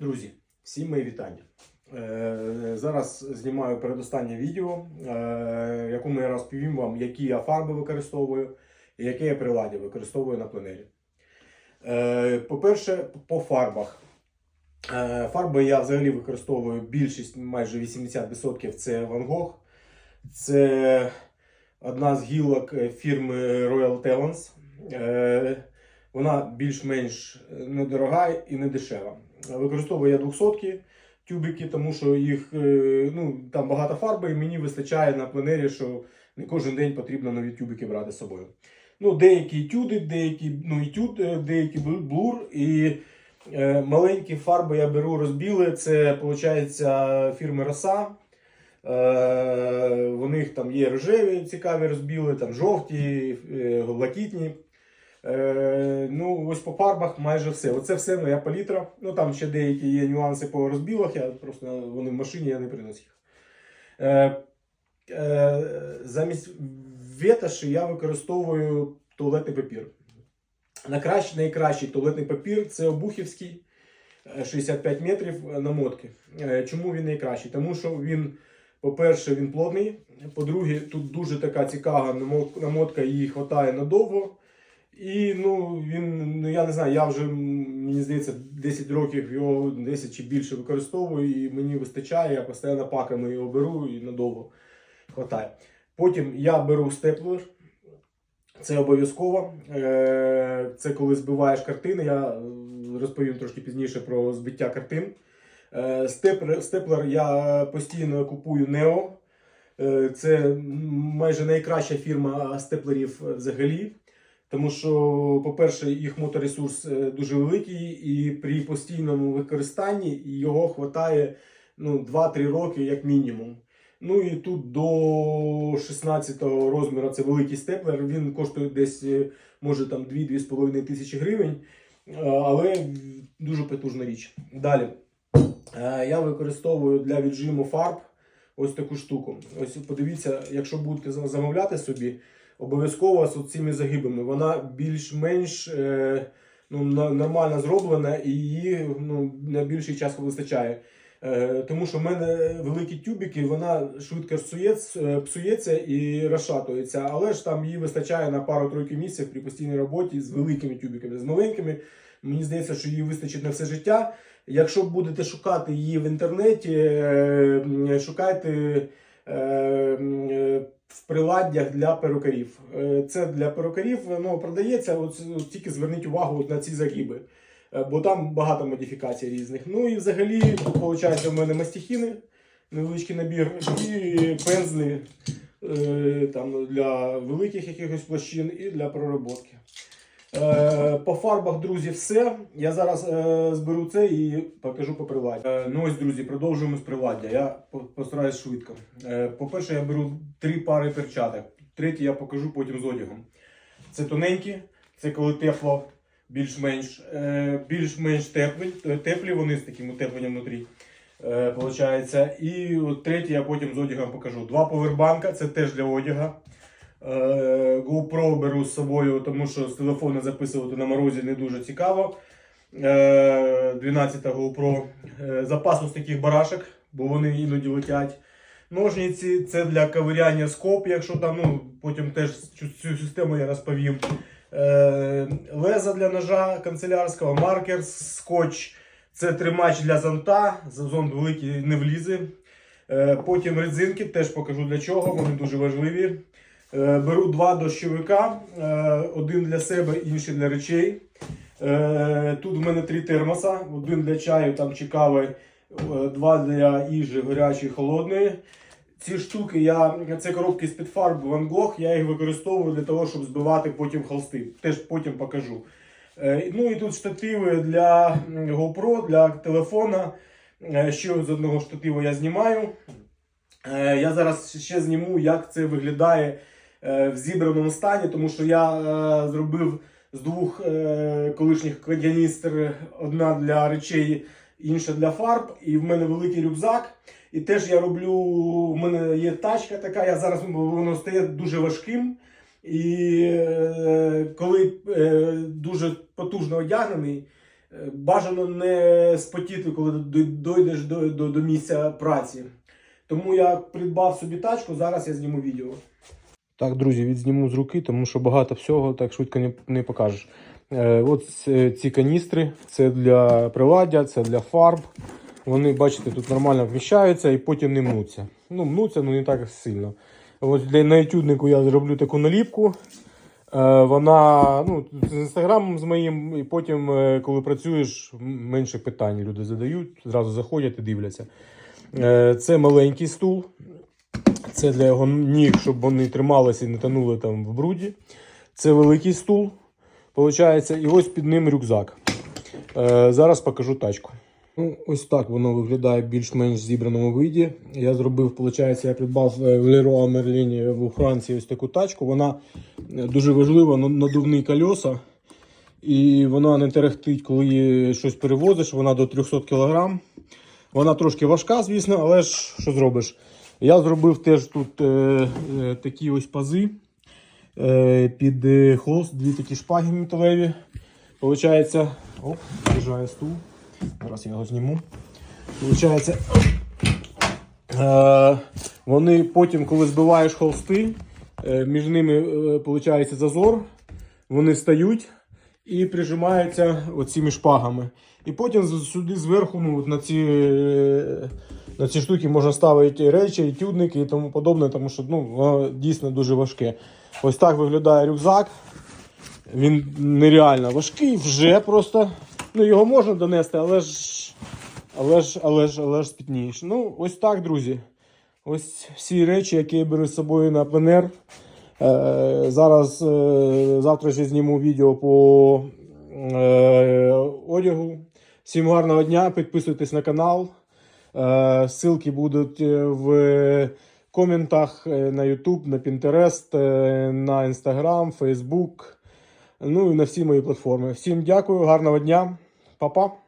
Друзі, всім мої вітання. Е, зараз знімаю передостаннє відео, е, в якому я розповім вам, які я фарби використовую і яке я приладдя використовую на пленері. Е, по-перше, по фарбах. Фарби я взагалі використовую більшість, майже 80% це Van Gogh. Це одна з гілок фірми Royal Talons. Е, вона більш-менш недорога і не дешева. Використовую я 200 тюбики, тому що їх е, ну, там багато фарби, і мені вистачає на пленері, що не кожен день потрібно нові тюбики брати з собою. Ну, деякі тюди, деякі ну, етюд, е, деякі блур. І е, маленькі фарби я беру розбіли. Це виходить фірми Роса. Е, в них там є рожеві цікаві розбіли, там жовті, е, блакитні. Е, ну, ось по фарбах майже все. Оце все моя палітра. Ну там ще деякі є нюанси по розбілах, я просто вони в машині, я не приношу їх. Е, е, замість ветоші я використовую туалетний папір. Найкращий, найкращий туалетний папір це обухівський е, 65 метрів намотки. Чому він найкращий? Тому що він, по-перше, він плотний. По-друге, тут дуже така цікава намотка, її вистачає надовго. І ну, він, ну я не знаю, я вже, мені здається, 10 років його 10 чи більше використовую, і мені вистачає, я постійно паками його беру і надовго хватає. Потім я беру степлер. Це обов'язково. Е, Це коли збиваєш картини. Я е, розповім трошки пізніше про збиття картин. Е, Степлер, я постійно купую. Е, Це майже найкраща фірма степлерів взагалі. Тому що, по-перше, їх моторесурс е, дуже великий, і при постійному використанні його вистачає ну, 2-3 роки як мінімум. Ну і тут до 16 розміру це великий степлер. Він коштує десь е, може там 2-2,5 тисячі гривень, е, але дуже потужна річ. Далі я використовую для віджиму фарб ось таку штуку. Ось подивіться, якщо будете замовляти собі, обов'язково з цими загибами. Вона більш-менш е, ну, нормально зроблена і її ну, на більший час вистачає. Е, тому що в мене великі тюбики, вона швидко псується, е, псується і розшатується, але ж там її вистачає на пару-тройки місяців при постійній роботі з великими тюбиками. З маленькими мені здається, що її вистачить на все життя. Якщо будете шукати її в інтернеті, шукайте в приладдях для перукарів. Е, Це для перукарів ну, продається, от, от тільки зверніть увагу от на ці загиби. Е, Бо там багато модифікацій різних. Ну і взагалі, виходить у мене мастихіни, невеличкий набір, і пензлі е, там, для великих якихось площин і для пророботки. Е, По фарбах, друзі, все. Я зараз е, зберу це і покажу по приладдю. Е, ну ось, друзі, продовжуємо з приладдя. Я по- постараюсь швидко. По-перше, я беру три пари перчаток. Третій я покажу потім з одягом. Це тоненькі, це коли тепло, більш-менш, більш-менш теплі, теплі, вони з таким утепленням внутрі. Получається. І третій я потім з одягом покажу. Два повербанка, це теж для одяга. Е, GoPro беру з собою, тому що з телефону записувати на морозі не дуже цікаво. Е, 12 GoPro. Е, Запас ось таких барашок, бо вони іноді летять. Ножниці це для ковиряння скоб, якщо там, ну, потім теж цю, цю систему я розповім. Е, леза для ножа канцелярського, маркер, скотч. Це тримач для зонта. Зонт великий не влізе. Е, потім резинки, теж покажу для чого, вони дуже важливі. Е, Беру два дощовика, е, один для себе, інший для речей. Е, Тут в мене три термоса: один для чаю там чи кави, два для їжі гарячої, холодної. Ці штуки я це коробки з-під фарб Van Gogh, я їх використовую для того, щоб збивати потім холсти. Теж потім покажу. Ну і тут штативи для GoPro, для телефона. Ще з одного штативу я знімаю. Я зараз ще зніму, як це виглядає в зібраному стані, тому що я е, зробив з двох е, колишніх каністр одна для речей, інша для фарб. І в мене великий рюкзак. І теж я роблю, в мене є тачка така, я зараз воно стає дуже важким. І е, коли е, дуже потужно одягнений, Е, Бажано не спотіти, коли дойдеш до, до, до місця праці. Тому я придбав собі тачку, зараз я зніму відео. Так, друзі, відзніму з руки, тому що багато всього так швидко не, не покажеш. Е, от ці каністри це для приладдя, це для фарб. Вони, бачите, тут нормально вміщаються і потім не мнуться. Ну, мнуться, ну не так сильно. Ось для на етюднику я зроблю таку наліпку. Е, вона ну, з інстаграмом з моїм, і потім, е, коли працюєш, менше питань люди задають, зразу заходять і дивляться. Е, це маленький стул. Це для його ніг, щоб вони трималися і не тонули там в бруді. Це великий стул. Получається, і ось під ним рюкзак. Е, зараз покажу тачку. Ну, ось так воно виглядає в більш-менш зібраному виді. Я зробив, виходить, я придбав е, в Leroy Merlin у Франції ось таку тачку. Вона дуже важлива, на- надувні кольоса. І вона не терехтить, коли її щось перевозиш, вона до 300 кг. Вона трошки важка, звісно, але ж що зробиш? Я зробив теж тут е, е, такі ось пази е, під е, холст, дві такі шпаги металеві. Получається, оп, з'їжджає стул. Зараз я його зніму. Получається, е, вони потім, коли збиваєш холсти, е, між ними е, получається зазор, вони стають і прижимаються оціми шпагами. І потім сюди зверху ну, на, ці, е, на ці штуки можна ставити речі, етюдники і тому подобне, тому що ну, воно дійсно дуже важке. Ось так виглядає рюкзак. Він нереально важкий вже просто. Ну, його можна донести, але ж. Але ж, але ж, але ж спітнієш. Ну, ось так, друзі. Ось всі речі, які я беру з собою на ПНР. Е, зараз, е, завтра ще зніму відео по е, одягу. Всім гарного дня, підписуйтесь на канал. Е, ссылки будуть е, в коментах е, на YouTube, на Pinterest, на Instagram, Facebook, ну і на всі мої платформи. Всім дякую, гарного дня, Па-па.